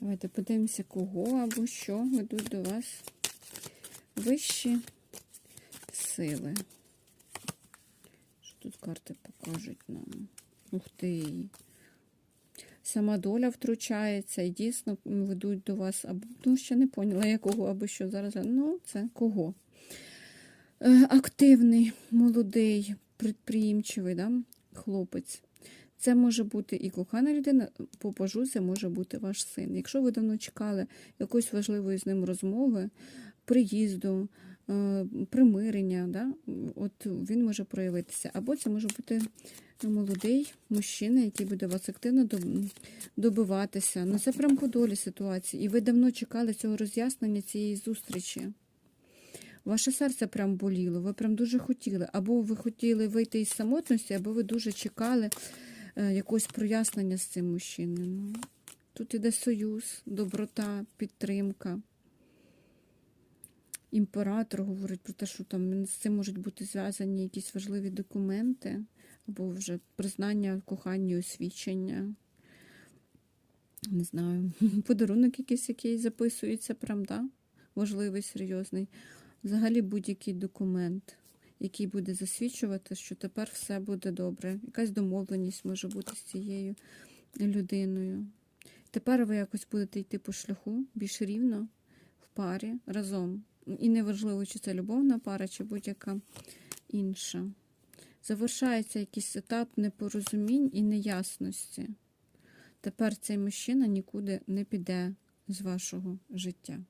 Давайте подивимося, кого або що ведуть до вас вищі сили. Що тут карти покажуть нам? Ух ти. Сама доля втручається і дійсно ведуть до вас, або, ну, ще не поняла, якого або що зараз. Ну, це кого? Е, Активний, молодий, предприємчивий да? хлопець. Це може бути і кохана людина, по пажу це може бути ваш син. Якщо ви давно чекали якоїсь важливої з ним розмови, приїзду, е, примирення, да? от він може проявитися. Або це може бути молодий мужчина, який буде вас активно добиватися. Ну це прям по долі ситуації. І ви давно чекали цього роз'яснення цієї зустрічі. Ваше серце прям боліло, ви прям дуже хотіли. Або ви хотіли вийти із самотності, або ви дуже чекали якогось прояснення з цим мужчиною. Ну, тут іде союз, доброта, підтримка. Імператор говорить про те, що там з цим можуть бути зв'язані якісь важливі документи, або вже признання кохання, освідчення. Не знаю, подарунок якийсь, який записується, прям, да? важливий, серйозний. Взагалі будь-який документ, який буде засвідчувати, що тепер все буде добре. Якась домовленість може бути з цією людиною. Тепер ви якось будете йти по шляху більш рівно в парі разом. І неважливо, чи це любовна пара, чи будь-яка інша. Завершається якийсь етап непорозумінь і неясності. Тепер цей мужчина нікуди не піде з вашого життя.